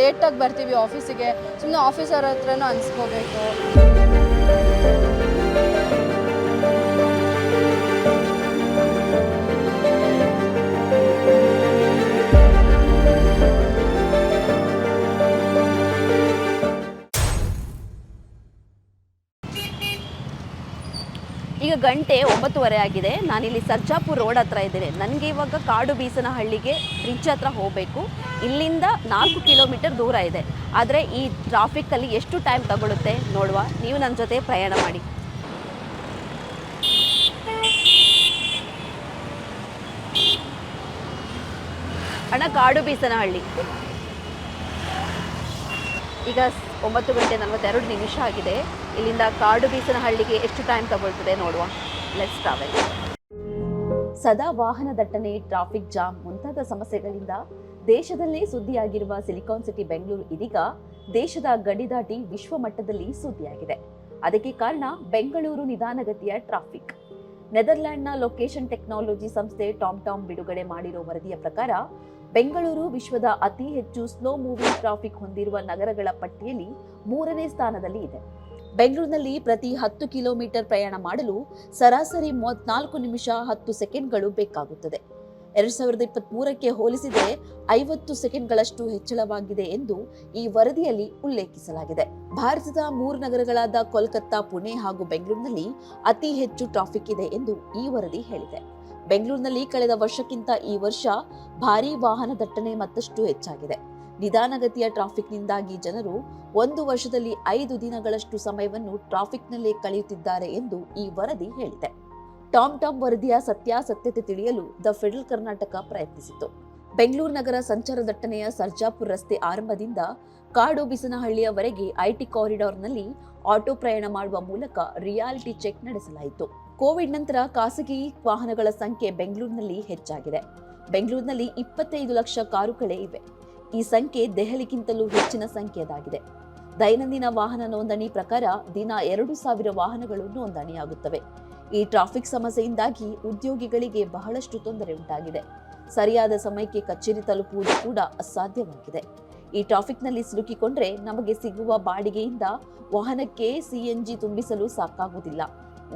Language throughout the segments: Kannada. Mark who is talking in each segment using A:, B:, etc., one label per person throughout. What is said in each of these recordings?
A: ಲೇಟಾಗಿ ಬರ್ತೀವಿ ಆಫೀಸಿಗೆ ಸುಮ್ಮನೆ ಆಫೀಸರ್ ಹತ್ರನೂ ಅನ್ಸ್ಕೋಬೇಕು.
B: ಗಂಟೆ ಒಂಬತ್ತುವರೆ ಆಗಿದೆ. ನಾನಿಲ್ಲಿ ಸರ್ಜಾಪುರ್ ರೋಡ್ ಹತ್ರ ಇದ್ದೇನೆ. ನನಗೆ ಇವಾಗ ಕಾಡು ಬೀಸನಹಳ್ಳಿಗೆ ಬ್ರಿಡ್ಜ್ ಹತ್ರ ಹೋಗಬೇಕು. ಇಲ್ಲಿಂದ ನಾಲ್ಕು ಕಿಲೋಮೀಟರ್ ದೂರ ಇದೆ. ಆದರೆ ಈ ಟ್ರಾಫಿಕ್ಕಲ್ಲಿ ಎಷ್ಟು ಟೈಮ್ ತಗೊಳುತ್ತೆ ನೋಡುವ. ನೀವು ನನ್ನ ಜೊತೆ ಪ್ರಯಾಣ ಮಾಡಿ. ಅಣ್ಣ, ಕಾಡು ಬೀಸನಹಳ್ಳಿ. ಈಗ ಒಂಬತ್ತು ಗಂಟೆ ನಲವತ್ತೆರಡು ನಿಮಿಷ ಆಗಿದೆ. ಇಲ್ಲಿಂದ ಕಾಡು ಬೀಸನಹಳ್ಳಿಗೆ ಎಷ್ಟು ಟೈಮ್ ತಗೊಳ್ತದೆ ನೋಡುವ. ಲೆಸ್ ಟ್ರಾವೆಲ್ ಸದಾ ವಾಹನ ದಟ್ಟಣೆ ಟ್ರಾಫಿಕ್ ಜಾಮ್ ಮುಂತಾದ ಸಮಸ್ಯೆಗಳಿಂದ ದೇಶದಲ್ಲೇ ಸುದ್ದಿಯಾಗಿರುವ ಸಿಲಿಕಾನ್ ಸಿಟಿ ಬೆಂಗಳೂರು ಇದೀಗ ದೇಶದ ಗಡಿ ದಾಟಿ ವಿಶ್ವ ಮಟ್ಟದಲ್ಲಿ ಸುದ್ದಿಯಾಗಿದೆ. ಅದಕ್ಕೆ ಕಾರಣ ಬೆಂಗಳೂರು ನಿಧಾನಗತಿಯ ಟ್ರಾಫಿಕ್ ನೆದರ್ಲ್ಯಾಂಡ್ನ ಲೊಕೇಶನ್ ಟೆಕ್ನಾಲಜಿ ಸಂಸ್ಥೆ ಟಾಮ್ ಟಾಮ್ ಬಿಡುಗಡೆ ಮಾಡಿರೋ ವರದಿಯ ಪ್ರಕಾರ ಬೆಂಗಳೂರು ವಿಶ್ವದ ಅತಿ ಹೆಚ್ಚು ಸ್ಲೋ ಮೂವಿಂಗ್ ಟ್ರಾಫಿಕ್ ಹೊಂದಿರುವ ನಗರಗಳ ಪಟ್ಟಿಯಲ್ಲಿ ಮೂರನೇ ಸ್ಥಾನದಲ್ಲಿ ಇದೆ. ಬೆಂಗಳೂರಿನಲ್ಲಿ ಪ್ರತಿ ಹತ್ತು ಕಿಲೋಮೀಟರ್ ಪ್ರಯಾಣ ಮಾಡಲು ಸರಾಸರಿ ಮೂವತ್ನಾಲ್ಕು ನಿಮಿಷ ಹತ್ತು ಸೆಕೆಂಡ್ಗಳು ಬೇಕಾಗುತ್ತದೆ. ಎರಡ್ ಸಾವಿರದ ಇಪ್ಪತ್ತ್ ಮೂರಕ್ಕೆ ಹೋಲಿಸಿದರೆ ಐವತ್ತು ಸೆಕೆಂಡ್ಗಳಷ್ಟು ಹೆಚ್ಚಳವಾಗಿದೆ ಎಂದು ಈ ವರದಿಯಲ್ಲಿ ಉಲ್ಲೇಖಿಸಲಾಗಿದೆ. ಭಾರತದ ಮೂರು ನಗರಗಳಾದ ಕೋಲ್ಕತ್ತಾ, ಪುಣೆ ಹಾಗೂ ಬೆಂಗಳೂರಿನಲ್ಲಿ ಅತಿ ಹೆಚ್ಚು ಟ್ರಾಫಿಕ್ ಇದೆ ಎಂದು ಈ ವರದಿ ಹೇಳಿದೆ. ಬೆಂಗಳೂರಿನಲ್ಲಿ ಕಳೆದ ವರ್ಷಕ್ಕಿಂತ ಈ ವರ್ಷ ಭಾರೀ ವಾಹನ ದಟ್ಟಣೆ ಮತ್ತಷ್ಟು ಹೆಚ್ಚಾಗಿದೆ. ನಿಧಾನಗತಿಯ ಟ್ರಾಫಿಕ್ನಿಂದಾಗಿ ಜನರು ಒಂದು ವರ್ಷದಲ್ಲಿ ಐದು ದಿನಗಳಷ್ಟು ಸಮಯವನ್ನು ಟ್ರಾಫಿಕ್ನಲ್ಲೇ ಕಳೆಯುತ್ತಿದ್ದಾರೆ ಎಂದು ಈ ವರದಿ ಹೇಳಿದೆ. ಟಾಮ್ ಟಾಮ್ ವರದಿಯ ಸತ್ಯಾಸತ್ಯತೆ ತಿಳಿಯಲು ದ ಫೆಡರಲ್ ಕರ್ನಾಟಕ ಪ್ರಯತ್ನಿಸಿತು ಬೆಂಗಳೂರು ನಗರ ಸಂಚಾರ ದಟ್ಟಣೆಯ ಸರ್ಜಾಪುರ್ ರಸ್ತೆ ಆರಂಭದಿಂದ ಕಾಡು ಬಿಸನಹಳ್ಳಿಯವರೆಗೆ ಐಟಿ ಕಾರಿಡಾರ್ನಲ್ಲಿ ಆಟೋ ಪ್ರಯಾಣ ಮಾಡುವ ಮೂಲಕ ರಿಯಾಲಿಟಿ ಚೆಕ್ ನಡೆಸಲಾಯಿತು. ಕೋವಿಡ್ ನಂತರ ಖಾಸಗಿ ವಾಹನಗಳ ಸಂಖ್ಯೆ ಬೆಂಗಳೂರಿನಲ್ಲಿ ಹೆಚ್ಚಾಗಿದೆ. ಬೆಂಗಳೂರಿನಲ್ಲಿ ಇಪ್ಪತ್ತೈದು ಲಕ್ಷ ಕಾರುಗಳೇ ಇವೆ. ಈ ಸಂಖ್ಯೆ ದೆಹಲಿಗಿಂತಲೂ ಹೆಚ್ಚಿನ ಸಂಖ್ಯೆಯದಾಗಿದೆ ದೈನಂದಿನ ವಾಹನ ನೋಂದಣಿ ಪ್ರಕಾರ ದಿನ ಎರಡು ಸಾವಿರ ವಾಹನಗಳು ನೋಂದಣಿಯಾಗುತ್ತವೆ. ಈ ಟ್ರಾಫಿಕ್ ಸಮಸ್ಯೆಯಿಂದಾಗಿ ಉದ್ಯೋಗಿಗಳಿಗೆ ಬಹಳಷ್ಟು ತೊಂದರೆ ಉಂಟಾಗಿದೆ. ಸರಿಯಾದ ಸಮಯಕ್ಕೆ ಕಚೇರಿ ತಲುಪುವುದು ಕೂಡ ಅಸಾಧ್ಯವಾಗಿದೆ. ಈ ಟ್ರಾಫಿಕ್ನಲ್ಲಿ ಸಿಲುಕಿಕೊಂಡ್ರೆ ನಮಗೆ ಸಿಗುವ ಬಾಡಿಗೆಯಿಂದ ವಾಹನಕ್ಕೆ ಸಿಎನ್ಜಿ ತುಂಬಿಸಲು ಸಾಕಾಗುವುದಿಲ್ಲ.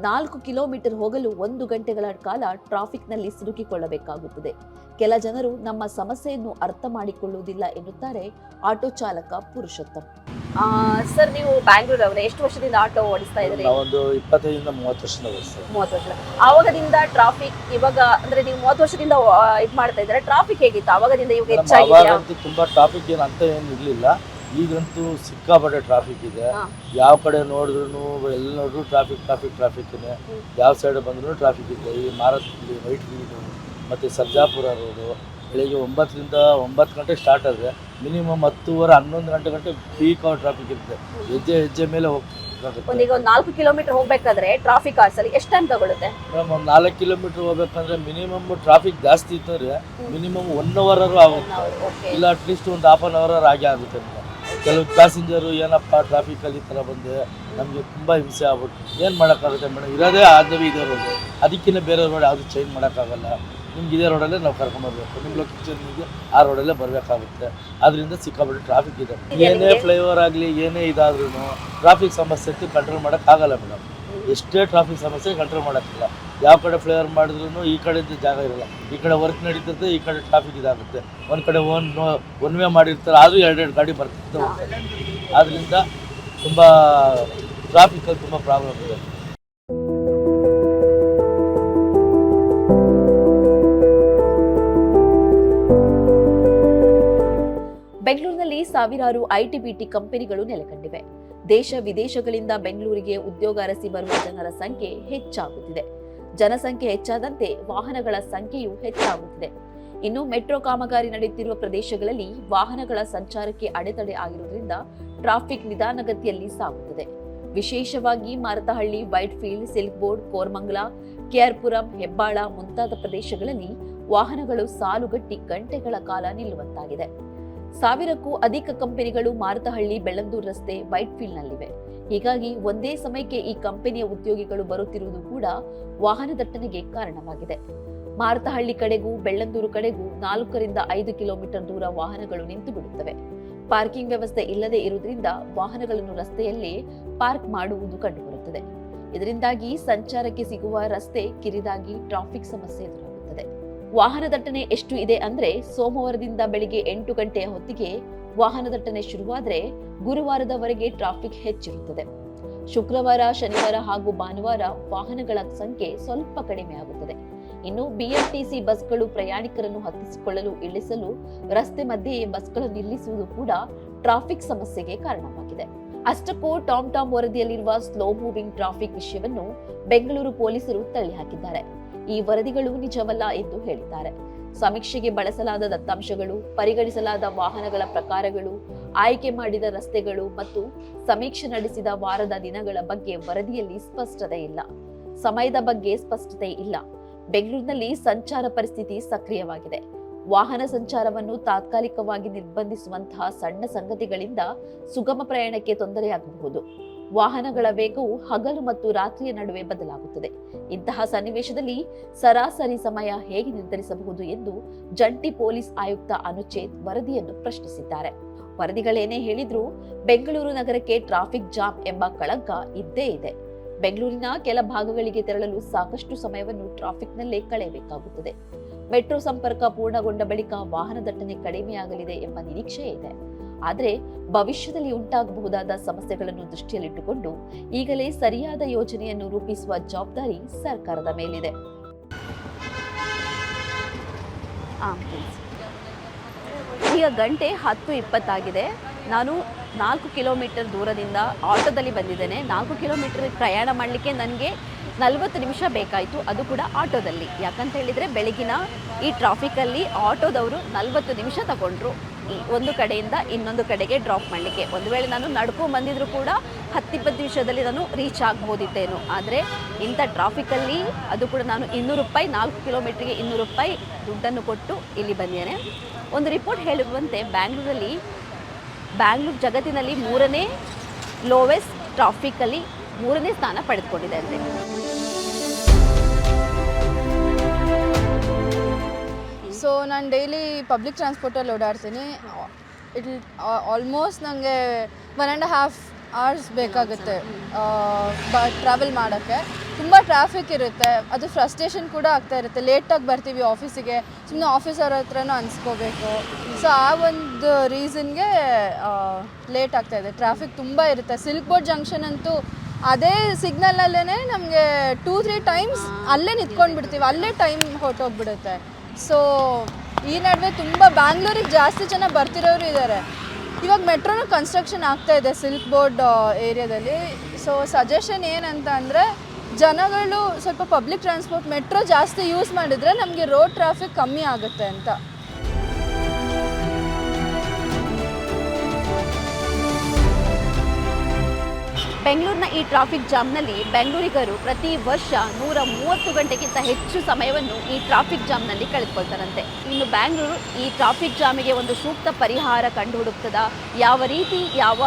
B: ನಾಲ್ಕು ಕಿಲೋಮೀಟರ್ ಹೋಗಲು ಒಂದು ಗಂಟೆಗಳ ಕಾಲ ಟ್ರಾಫಿಕ್ನಲ್ಲಿ ಸಿಲುಕಿಕೊಳ್ಳಬೇಕಾಗುತ್ತದೆ. ಕೆಲ ಜನರು ನಮ್ಮ ಸಮಸ್ಯೆಯನ್ನು ಅರ್ಥ ಮಾಡಿಕೊಳ್ಳುವುದಿಲ್ಲ ಎನ್ನುತ್ತಾರೆ ಆಟೋ ಚಾಲಕ ಪುರುಷೋತ್ತಮ್. ಸರ್ ನೀವು ಬ್ಯಾಂಗ್ಳೂರವರೇ ಎಷ್ಟು ವರ್ಷದಿಂದ ಆಟೋ ಓಡಿಸ್ತಾ ಇದ್ರಿ
C: ಒಂದು ಇಪ್ಪತ್ತೈದರಿಂದ ಮೂವತ್ತು ವರ್ಷದಿಂದ
B: ಮೂವತ್ತು ವರ್ಷ. ಆವಾಗದಿಂದ ಟ್ರಾಫಿಕ್ ಇವಾಗ ಅಂದ್ರೆ ನೀವು ಮೂವತ್ತು ವರ್ಷದಿಂದ ಇದು ಮಾಡ್ತಾ ಇದ್ರೆ ಟ್ರಾಫಿಕ್ ಹೇಗಿತ್ತು? ಆವಾಗದಿಂದ ಇವಾಗ
C: ಹೆಚ್ಚಾಗಿದೆ ತುಂಬಾ ಟ್ರಾಫಿಕ್ ಏನು ಅಂತ ಏನು ಇರ್ಲಿಲ್ಲ. ಈಗಂತೂ ಸಿಕ್ಕಾಪಟ್ಟೆ ಟ್ರಾಫಿಕ್ ಇದೆ. ಯಾವ ಕಡೆ ನೋಡಿದ್ರು ಎಲ್ಲಿ ನೋಡಿದ್ರು ಟ್ರಾಫಿಕ್ ಟ್ರಾಫಿಕ್ ಟ್ರಾಫಿಕ್ ಇದೆ ಯಾವ ಸೈಡ್ ಬಂದ್ರು ಟ್ರಾಫಿಕ್ ಇದೆ. ಈ ಮಾರತ್ಲಿ ವೈಟ್ ಫೀಲ್ಡು ಮತ್ತೆ ಸರ್ಜಾಪುರ ರೋಡು ಬೆಳಿಗ್ಗೆ ಒಂಬತ್ತರಿಂದ ಒಂಬತ್ತು ಗಂಟೆ ಸ್ಟಾರ್ಟ್ ಆದರೆ ಮಿನಿಮಮ್ ಹತ್ತುವರೆ ಹನ್ನೊಂದು ಗಂಟೆ ಗಂಟೆ ಪೀಕ್ ಅವರ್ ಟ್ರಾಫಿಕ್ ಇರುತ್ತೆ. ಹೆಜ್ಜೆ ಹೆಜ್ಜೆ ಮೇಲೆ ಹೋಗ್ಬೇಕಾಗುತ್ತೆ.
B: ಈಗ ಒಂದು ನಾಲ್ಕು ಕಿಲೋಮೀಟರ್ ಹೋಗ್ಬೇಕಾದ್ರೆ ಟ್ರಾಫಿಕ್ ಆಸಲ್ಲಿ ಎಷ್ಟು ಟೈಮ್ ತಗೊಳುತ್ತೆ?
C: ಮೇಡಮ್ ಒಂದು ನಾಲ್ಕು ಕಿಲೋಮೀಟರ್ ಹೋಗ್ಬೇಕಂದ್ರೆ ಮಿನಿಮಮ್ ಟ್ರಾಫಿಕ್ ಜಾಸ್ತಿ ಇತ್ತಂದ್ರೆ ಮಿನಿಮಮ್ ಒನ್ ಅವರ್ ಆಗುತ್ತೆ. ಇಲ್ಲ ಅಟ್ಲೀಸ್ಟ್ ಒಂದು ಹಾಫ್ ಅನ್ ಅವರ್ ಆಗೇ ಆಗುತ್ತೆ ಕೆಲವು ಪ್ಯಾಸೆಂಜರು ಏನಪ್ಪ ಟ್ರಾಫಿಕಲ್ಲಿ ಈ ಥರ ಬಂದೆ ನಮಗೆ ತುಂಬ ಹಿಂಸೆ ಆಗ್ಬಿಟ್ಟು ಏನು ಮಾಡೋಕ್ಕಾಗುತ್ತೆ ಮೇಡಮ್ ಇರೋದೇ ಆದವಿ ಇದೇ ರೋಡು ಅದಕ್ಕಿಂತ ಬೇರೆ ರೋಡ್ ಯಾವುದು ಚೇಂಜ್ ಮಾಡೋಕ್ಕಾಗಲ್ಲ. ನಿಮ್ಗೆ ಇದೇ ರೋಡಲ್ಲೇ ನಾವು ಕರ್ಕೊಂಡು ಹೋಗ್ಬೇಕು. ನಿಮ್ಮ ಲೊಕೇಶನ್ಗೆ ಆ ರೋಡಲ್ಲೇ ಬರಬೇಕಾಗುತ್ತೆ. ಅದರಿಂದ ಸಿಕ್ಕಾಬಿಟ್ಟು ಟ್ರಾಫಿಕ್ ಇದೆ. ಏನೇ ಫ್ಲೈಓವರ್ ಆಗಲಿ ಏನೇ ಇದಾದ್ರೂ ಟ್ರಾಫಿಕ್ ಸಮಸ್ಯೆ ಕಂಟ್ರೋಲ್ ಮಾಡೋಕ್ಕಾಗಲ್ಲ ಮೇಡಮ್ ಎಷ್ಟೇ ಟ್ರಾಫಿಕ್ ಸಮಸ್ಯೆ ಕಂಟ್ರೋಲ್ ಮಾಡೋಕ್ಕಿಲ್ಲ. ಯಾವ ಕಡೆ ಫ್ಲೇವರ್ ಮಾಡಿದ್ರು ಈ ಕಡೆಯಿಂದ ಜಾಗ ಇರಲ್ಲ. ಈ ಕಡೆ ವರ್ಕ್ ನಡೀತಿರುತ್ತೆ, ಈ ಕಡೆ ಟ್ರಾಫಿಕ್ ಇದಾಗುತ್ತೆ. ಒಂದು ಕಡೆ ಒನ್ ಒನ್ ವೇ ಮಾಡಿರ್ತಾರೆ, ಆದರೂ ಎರಡೆರಡು ಗಾಡಿ ಬರ್ತಿರ್ತವೆ ಆದ್ದರಿಂದ ತುಂಬ ಟ್ರಾಫಿಕಲ್ಲಿ ತುಂಬ ಪ್ರಾಬ್ಲಮ್ ಇದೆ.
B: ಬೆಂಗಳೂರಿನಲ್ಲಿ ಸಾವಿರಾರು ಐಟಿ ಬಿಟಿ ಕಂಪನಿಗಳು ನೆಲೆಕಂಡಿವೆ. ದೇಶ ವಿದೇಶಗಳಿಂದ ಬೆಂಗಳೂರಿಗೆ ಉದ್ಯೋಗ ಅರಸಿ ಬರುವ ಜನರ ಸಂಖ್ಯೆ ಹೆಚ್ಚಾಗುತ್ತಿದೆ. ಜನಸಂಖ್ಯೆ ಹೆಚ್ಚಾದಂತೆ ವಾಹನಗಳ ಸಂಖ್ಯೆಯೂ ಹೆಚ್ಚಾಗುತ್ತಿದೆ. ಇನ್ನು ಮೆಟ್ರೋ ಕಾಮಗಾರಿ ನಡೆಯುತ್ತಿರುವ ಪ್ರದೇಶಗಳಲ್ಲಿ ವಾಹನಗಳ ಸಂಚಾರಕ್ಕೆ ಅಡೆತಡೆ ಆಗಿರುವುದರಿಂದ ಟ್ರಾಫಿಕ್ ನಿಧಾನಗತಿಯಲ್ಲಿ ಸಾಗುತ್ತದೆ. ವಿಶೇಷವಾಗಿ Marathahalli, Whitefield Silk Board Koramangala, KR Puram, Hebbal ಮುಂತಾದ ಪ್ರದೇಶಗಳಲ್ಲಿ ವಾಹನಗಳು ಸಾಲುಗಟ್ಟಿ ಗಂಟೆಗಳ ಕಾಲ ನಿಲ್ಲುವಂತಾಗಿದೆ. ಸಾವಿರಕ್ಕೂ ಅಧಿಕ ಕಂಪನಿಗಳು ಮಾರುತಹಳ್ಳಿ ಬೆಳ್ಳಂದೂರು ರಸ್ತೆ ವೈಟ್ಫೀಲ್ಡ್ನಲ್ಲಿವೆ. ಹೀಗಾಗಿ ಒಂದೇ ಸಮಯಕ್ಕೆ ಈ ಕಂಪನಿಯ ಉದ್ಯೋಗಿಗಳು ಬರುತ್ತಿರುವುದು ಕೂಡ ವಾಹನ ದಟ್ಟಣೆಗೆ ಕಾರಣವಾಗಿದೆ. ಮಾರುತಹಳ್ಳಿ ಕಡೆಗೂ ಬೆಳ್ಳಂದೂರು ಕಡೆಗೂ ನಾಲ್ಕರಿಂದ ಐದು ಕಿಲೋಮೀಟರ್ ದೂರ ವಾಹನಗಳು ನಿಂತು ಬಿಡುತ್ತವೆ ಪಾರ್ಕಿಂಗ್ ವ್ಯವಸ್ಥೆ ಇಲ್ಲದೆ ಇರುವುದರಿಂದ ವಾಹನಗಳನ್ನು ರಸ್ತೆಯಲ್ಲೇ ಪಾರ್ಕ್ ಮಾಡುವುದು ಕಂಡುಬರುತ್ತದೆ. ಇದರಿಂದಾಗಿ ಸಂಚಾರಕ್ಕೆ ಸಿಗುವ ರಸ್ತೆ ಕಿರಿದಾಗಿ ಟ್ರಾಫಿಕ್ ಸಮಸ್ಯೆ ಎದುರಾಗುತ್ತದೆ. ವಾಹನ ದಟ್ಟಣೆ ಎಷ್ಟು ಇದೆ ಅಂದ್ರೆ ಸೋಮವಾರದಿಂದ ಬೆಳಿಗ್ಗೆ ಎಂಟು ಗಂಟೆಯ ಹೊತ್ತಿಗೆ ವಾಹನ ದಟ್ಟಣೆ ಶುರುವಾದ್ರೆ ಗುರುವಾರದವರೆಗೆ ಟ್ರಾಫಿಕ್ ಹೆಚ್ಚಿರುತ್ತದೆ. ಶುಕ್ರವಾರ, ಶನಿವಾರ ಹಾಗೂ ಭಾನುವಾರ ವಾಹನಗಳ ಸಂಖ್ಯೆ ಸ್ವಲ್ಪ ಕಡಿಮೆ ಆಗುತ್ತದೆ. ಇನ್ನು ಬಿಎಂಟಿಸಿ ಬಸ್ಗಳು ಪ್ರಯಾಣಿಕರನ್ನು ಹತ್ತಿಸಿಕೊಳ್ಳಲು ಇಳಿಸಲು ರಸ್ತೆ ಮಧ್ಯೆ ಬಸ್ಗಳು ನಿಲ್ಲಿಸುವುದು ಕೂಡ ಟ್ರಾಫಿಕ್ ಸಮಸ್ಯೆಗೆ ಕಾರಣವಾಗಿದೆ. ಅಷ್ಟಕ್ಕೂ ಟಾಮ್ ಟಾಮ್ ವರದಿಯಲ್ಲಿರುವ ಸ್ಲೋ ಮೂವಿಂಗ್ ಟ್ರಾಫಿಕ್ ವಿಷಯವನ್ನು ಬೆಂಗಳೂರು ಪೊಲೀಸರು ತಳ್ಳಿಹಾಕಿದ್ದಾರೆ. ಈ ವರದಿಗಳು ನಿಜವಲ್ಲ ಎಂದು ಹೇಳಿದ್ದಾರೆ. ಸಮೀಕ್ಷೆಗೆ ಬಳಸಲಾದ ದತ್ತಾಂಶಗಳು, ಪರಿಗಣಿಸಲಾದ ವಾಹನಗಳ ಪ್ರಕಾರಗಳು, ಆಯ್ಕೆ ಮಾಡಿದ ರಸ್ತೆಗಳು ಮತ್ತು ಸಮೀಕ್ಷೆ ನಡೆಸಿದ ವಾರದ ದಿನಗಳ ಬಗ್ಗೆ ವರದಿಯಲ್ಲಿ ಸ್ಪಷ್ಟತೆ ಇಲ್ಲ. ಸಮಯದ ಬಗ್ಗೆ ಸ್ಪಷ್ಟತೆ ಇಲ್ಲ. ಬೆಂಗಳೂರಿನಲ್ಲಿ ಸಂಚಾರ ಪರಿಸ್ಥಿತಿ ಸಕ್ರಿಯವಾಗಿದೆ. ವಾಹನ ಸಂಚಾರವನ್ನು ತಾತ್ಕಾಲಿಕವಾಗಿ ನಿರ್ಬಂಧಿಸುವಂತಹ ಸಣ್ಣ ಸಂಗತಿಗಳಿಂದ ಸುಗಮ ಪ್ರಯಾಣಕ್ಕೆ ತೊಂದರೆಯಾಗಬಹುದು. ವಾಹನಗಳ ವೇಗವು ಹಗಲು ಮತ್ತು ರಾತ್ರಿಯ ನಡುವೆ ಬದಲಾಗುತ್ತದೆ. ಇಂತಹ ಸನ್ನಿವೇಶದಲ್ಲಿ ಸರಾಸರಿ ಸಮಯ ಹೇಗೆ ನಿರ್ಧರಿಸಬಹುದು ಎಂದು ಜಂಟಿ ಪೊಲೀಸ್ ಆಯುಕ್ತ ಅನುಚೇತ್ ವರದಿಯನ್ನು ಪ್ರಶ್ನಿಸಿದ್ದಾರೆ. ವರದಿಗಳೇನೇ ಹೇಳಿದ್ರೂ ಬೆಂಗಳೂರು ನಗರಕ್ಕೆ ಟ್ರಾಫಿಕ್ ಜಾಮ್ ಎಂಬ ಕಳಂಕ ಇದ್ದೇ ಇದೆ. ಬೆಂಗಳೂರಿನ ಕೆಲ ಭಾಗಗಳಿಗೆ ತೆರಳಲು ಸಾಕಷ್ಟು ಸಮಯವನ್ನು ಟ್ರಾಫಿಕ್ನಲ್ಲೇ ಕಳೆಯಬೇಕಾಗುತ್ತದೆ. ಮೆಟ್ರೋ ಸಂಪರ್ಕ ಪೂರ್ಣಗೊಂಡ ಬಳಿಕ ವಾಹನ ದಟ್ಟಣೆ ಕಡಿಮೆಯಾಗಲಿದೆ ಎಂಬ ನಿರೀಕ್ಷೆ ಇದೆ. ಆದರೆ ಭವಿಷ್ಯದಲ್ಲಿ ಉಂಟಾಗಬಹುದಾದ ಸಮಸ್ಯೆಗಳನ್ನು ದೃಷ್ಟಿಯಲ್ಲಿಟ್ಟುಕೊಂಡು ಈಗಲೇ ಸರಿಯಾದ ಯೋಜನೆಯನ್ನು ರೂಪಿಸುವ ಜವಾಬ್ದಾರಿ ಸರ್ಕಾರದ ಮೇಲಿದೆ. ಈಗ ಗಂಟೆ ಹತ್ತು ಇಪ್ಪತ್ತಾಗಿದೆ. ನಾನು ನಾಲ್ಕು ಕಿಲೋಮೀಟರ್ ದೂರದಿಂದ ಆಟೋದಲ್ಲಿ ಬಂದಿದ್ದೇನೆ. ನಾಲ್ಕು ಕಿಲೋಮೀಟರ್ ಪ್ರಯಾಣ ಮಾಡಲಿಕ್ಕೆ ನನಗೆ ನಲವತ್ತು ನಿಮಿಷ ಬೇಕಾಯಿತು. ಅದು ಕೂಡ ಆಟೋದಲ್ಲಿ. ಯಾಕಂತ ಹೇಳಿದರೆ, ಬೆಳಗಿನ ಈ ಟ್ರಾಫಿಕಲ್ಲಿ ಆಟೋದವರು ನಲವತ್ತು ನಿಮಿಷ ತಗೊಂಡ್ರು. ಒಂದು ಕಡೆಯಿಂದ ಇನ್ನೊಂದು ಕಡೆಗೆ ಡ್ರಾಪ್ ಮಾಡಲಿಕ್ಕೆ. ಒಂದು ವೇಳೆ ನಾನು ನಡ್ಕೊಂಡು ಬಂದಿದ್ರು ಕೂಡ ಹತ್ತಿಪ್ಪತ್ತು ನಿಮಿಷದಲ್ಲಿ ನಾನು ರೀಚ್ ಆಗ್ಬೋದಿತ್ತೇನು ಆದರೆ ಇಂಥ ಟ್ರಾಫಿಕಲ್ಲಿ ಅದು ಕೂಡ ನಾನು ಇನ್ನೂರು ರೂಪಾಯಿ, ನಾಲ್ಕು ಕಿಲೋಮೀಟ್ರಿಗೆ ಇನ್ನೂರು ರೂಪಾಯಿ ದುಡ್ಡನ್ನು ಕೊಟ್ಟು ಇಲ್ಲಿ ಬಂದಿದ್ದೇನೆ ಒಂದು ರಿಪೋರ್ಟ್ ಹೇಳುವಂತೆ ಬ್ಯಾಂಗ್ಳೂರಲ್ಲಿ ಬ್ಯಾಂಗ್ಳೂರು ಜಗತ್ತಿನಲ್ಲಿ ಮೂರನೇ ಲೋವೆಸ್ಟ್ ಟ್ರಾಫಿಕಲ್ಲಿ ಮೂರನೇ ಸ್ಥಾನ ಪಡೆದುಕೊಂಡಿದೆ ಅಂತೆ.
A: ಸೊ ನಾನು ಡೈಲಿ ಪಬ್ಲಿಕ್ ಟ್ರಾನ್ಸ್ಪೋರ್ಟಲ್ಲಿ ಓಡಾಡ್ತೀನಿ. ಇಟ್ ಆಲ್ಮೋಸ್ಟ್ ನನಗೆ ಒನ್ ಆ್ಯಂಡ್ ಹಾಫ್ ಅವರ್ಸ್ ಬೇಕಾಗುತ್ತೆ. ಬ ಟ್ರಾವೆಲ್ ಮಾಡೋಕ್ಕೆ. ತುಂಬ ಟ್ರಾಫಿಕ್ ಇರುತ್ತೆ. ಅದು ಫ್ರಸ್ಟ್ರೇಷನ್ ಕೂಡ ಆಗ್ತಾ ಇರುತ್ತೆ. ಲೇಟಾಗಿ ಬರ್ತೀವಿ ಆಫೀಸಿಗೆ ಸುಮ್ಮನೆ ಆಫೀಸರ್ ಹತ್ರನೂ ಅನ್ಸ್ಕೋಬೇಕು. ಸೊ ಆ ಒಂದು ರೀಸನ್ಗೆ ಲೇಟ್ ಆಗ್ತಾ ಇದೆ. ಟ್ರಾಫಿಕ್ ತುಂಬ ಇರುತ್ತೆ. ಸಿಲ್ಕ್ ಬೋರ್ಡ್ ಜಂಕ್ಷನ್ ಅಂತೂ ಅದೇ ಸಿಗ್ನಲಲ್ಲೇ ನಮಗೆ ಟೂ ತ್ರೀ ಟೈಮ್ಸ್ ಅಲ್ಲೇ ನಿಂತ್ಕೊಂಡು ಬಿಡ್ತೀವಿ ಅಲ್ಲೇ ಟೈಮ್ ಹೊರಟೋಗ್ಬಿಡುತ್ತೆ. ಸೊ ಈ ನಡುವೆ ತುಂಬ ಬ್ಯಾಂಗ್ಳೂರಿಗೆ ಜಾಸ್ತಿ ಜನ ಬರ್ತಿರೋರು ಇದ್ದಾರೆ ಇವಾಗ ಮೆಟ್ರೋನ ಕನ್ಸ್ಟ್ರಕ್ಷನ್ ಆಗ್ತಾ ಇದೆ ಸಿಲ್ಕ್ ಬೋರ್ಡ್ ಏರಿಯಾದಲ್ಲಿ ಸೊ ಸಜೆಷನ್ ಏನಂತ ಅಂದರೆ, ಜನಗಳು ಸ್ವಲ್ಪ ಪಬ್ಲಿಕ್ ಟ್ರಾನ್ಸ್ಪೋರ್ಟ್ ಮೆಟ್ರೋ ಜಾಸ್ತಿ ಯೂಸ್ ಮಾಡಿದರೆ ನಮಗೆ ರೋಡ್ ಟ್ರಾಫಿಕ್ ಕಮ್ಮಿ ಆಗುತ್ತೆ ಅಂತ.
B: ಬೆಂಗಳೂರಿನ ಈ ಟ್ರಾಫಿಕ್ ಜಾಮ್ನಲ್ಲಿ ಬೆಂಗಳೂರಿಗರು ಪ್ರತಿ ವರ್ಷ ನೂರ ಮೂವತ್ತು ಗಂಟೆಗಿಂತ ಹೆಚ್ಚು ಸಮಯವನ್ನು ಈ ಟ್ರಾಫಿಕ್ ಜಾಮ್ನಲ್ಲಿ ಕಳೆದುಕೊಳ್ತಾರಂತೆ. ಇನ್ನು ಬೆಂಗಳೂರು ಈ ಟ್ರಾಫಿಕ್ ಜಾಮಿಗೆ ಒಂದು ಸೂಕ್ತ ಪರಿಹಾರ ಕಂಡು ಹುಡುಕ್ತದ ಯಾವ ರೀತಿ ಯಾವ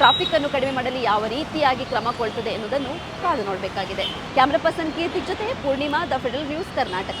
B: ಟ್ರಾಫಿಕ್ಕನ್ನು ಕಡಿಮೆ ಮಾಡಲು ಯಾವ ರೀತಿಯಾಗಿ ಕ್ರಮ ಕೊಳ್ತದೆ ಎನ್ನುವುದನ್ನು ಕಾದು ನೋಡಬೇಕಾಗಿದೆ. ಕ್ಯಾಮ್ರಾ ಪರ್ಸನ್ ಕೀರ್ತಿ ಜೊತೆ Poornima the Federal News Karnataka.